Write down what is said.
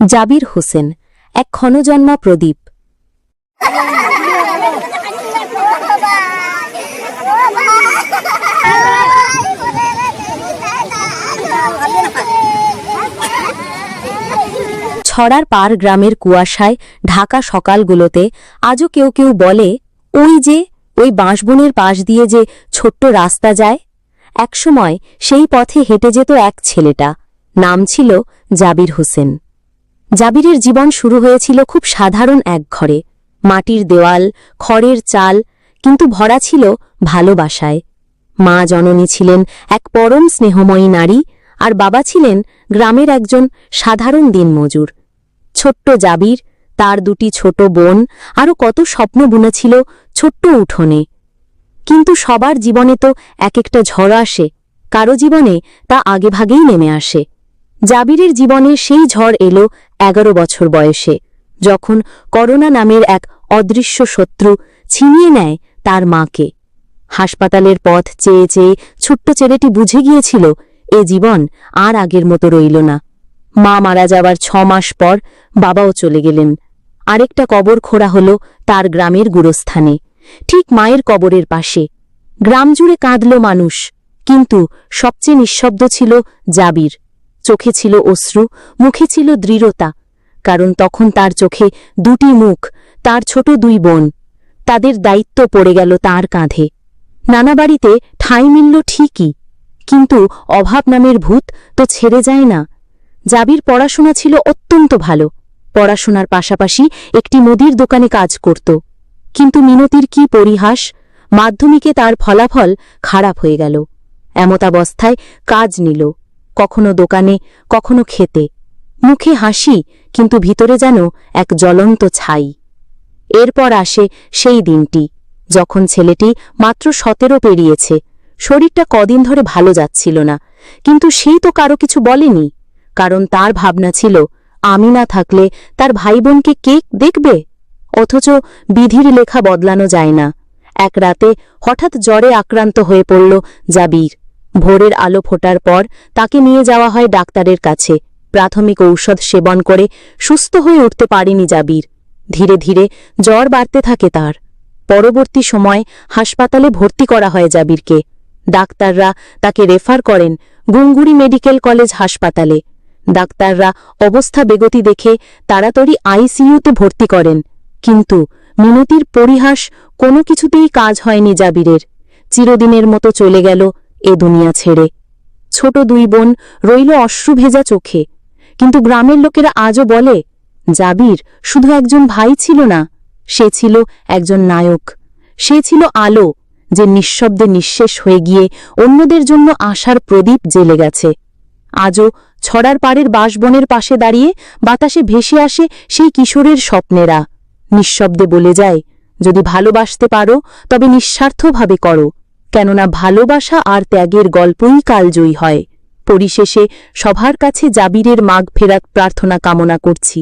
জাবির হোসেন, এক ক্ষণজন্মা প্রদীপ। ছড়ার পার গ্রামের কুয়াশায় ঢাকা সকালগুলোতে আজও কেউ কেউ বলে, ওই যে, ওই বাঁশবনের পাশ দিয়ে যে ছোট্ট রাস্তা যায়? একসময় সেই পথে হেঁটে যেত এক ছেলেটা, নাম ছিল জাবির হোসেন। জাবিরের জীবন শুরু হয়েছিল খুব সাধারণ এক ঘরে। মাটির দেওয়াল, খড়ের চাল, কিন্তু ভরা ছিল ভালোবাসায়। মা জননী ছিলেন এক পরম স্নেহময়ী নারী আর বাবা ছিলেন গ্রামের একজন সাধারণ দিনমজুর। ছোট্ট জাবির, তার দুটি ছোট বোন, আরও কত স্বপ্ন বুনেছিল ছোট্ট উঠোনে। কিন্তু সবার জীবনে তো এক একটা ঝড় আসে, কারও জীবনে তা আগেভাগেই নেমে আসে। জাবিরের জীবনে সেই ঝড় এলো এগারো বছর বয়সে। যখন করোনা নামের এক অদৃশ্য শত্রু ছিনিয়ে নেয় তার মাকে। হাসপাতালের পথ চেয়ে চেয়ে ছোট্ট ছেলেটি বুঝে গিয়েছিল, এ জীবন আর আগের মতো রইল না। মা মারা যাওয়ার ছ মাস পর বাবাও চলে গেলেন। আরেকটা কবর খোঁড়া হল তার গ্রামের গুরস্থানে, ঠিক মায়ের কবরের পাশে। গ্রাম জুড়ে কাঁদল মানুষ, কিন্তু সবচেয়ে নিঃশব্দ ছিল জাবির। চোখে ছিল অশ্রু, মুখে ছিল দৃঢ়তা, কারণ তখন তার চোখে দুটি মুখ, তার ছোট দুই বোন। তাদের দায়িত্ব পড়ে গেল তার কাঁধে। নানা বাড়িতে ঠাঁই মিলল ঠিকই, কিন্তু অভাব নামের ভূত তো ছেড়ে যায় না। জাবির পড়াশোনা ছিল অত্যন্ত ভালো, পড়াশোনার পাশাপাশি একটি মুদির দোকানে কাজ করত। কিন্তু মিনতির কি পরিহাস, মাধ্যমিকে তার ফলাফল খারাপ হয়ে গেল। এমতাবস্থায় কাজ নিল। কখনো দোকানে, কখনো খেতে। মুখে হাসি, কিন্তু ভিতরে যেন এক জ্বলন্ত ছাই। এরপর আসে সেই দিনটি, যখন ছেলেটি মাত্র সতেরো পেরিয়েছে। শরীরটা কদিন ধরে ভালো যাচ্ছিল না, কিন্তু সেই তো কারও কিছু বলেনি। কারণ তার ভাবনা ছিল, আমি না থাকলে তার ভাই বোনকে কে দেখবে? অথচ বিধির লেখা বদলানো যায় না। এক রাতে হঠাৎ জ্বরে আক্রান্ত হয়ে পড়ল জাবির। ভোরের আলো ফোটার পর তাকে নিয়ে যাওয়া হয় ডাক্তারের কাছে। প্রাথমিক ঔষধ সেবন করে সুস্থ হয়ে উঠতে পারেনি জাবির। ধীরে ধীরে জ্বর বাড়তে থাকে তার। পরবর্তী সময় হাসপাতালে ভর্তি করা হয় জাবিরকে। ডাক্তাররা তাকে রেফার করেন গুঙ্গুরি মেডিকেল কলেজ হাসপাতালে। ডাক্তাররা অবস্থা বেগতি দেখে তাড়াতাড়ি আইসিইউতে ভর্তি করেন। কিন্তু মিনতির পরিহাস কোনো কিছুতেই কাজ হয়নি জাবিরের। চিরদিনের মতো চলে গেল এ দুনিয়া ছেড়ে। ছোট দুই বোন রইল অশ্রুভেজা চোখে। কিন্তু গ্রামের লোকেরা আজও বলে, জাবির শুধু একজন ভাই ছিল না, সে ছিল একজন নায়ক। সে ছিল আলো, যে নিঃশব্দে নিঃশেষ হয়ে গিয়ে অন্যদের জন্য আশার প্রদীপ জেলে গেছে। আজও ছড়ার পাড়ের বাঁশবনের পাশে দাঁড়িয়ে বাতাসে ভেসে আসে সেই কিশোরের স্বপ্নেরা। নিঃশব্দে বলে যায়, যদি ভালোবাসতে পারো, তবে নিঃস্বার্থভাবে করো। কেননা ভালোবাসা আর ত্যাগের গল্পই কালজয়ী হয়। পরিশেষে সভার কাছে জাবিরের মাগ ফেরাত প্রার্থনা কামনা করছি।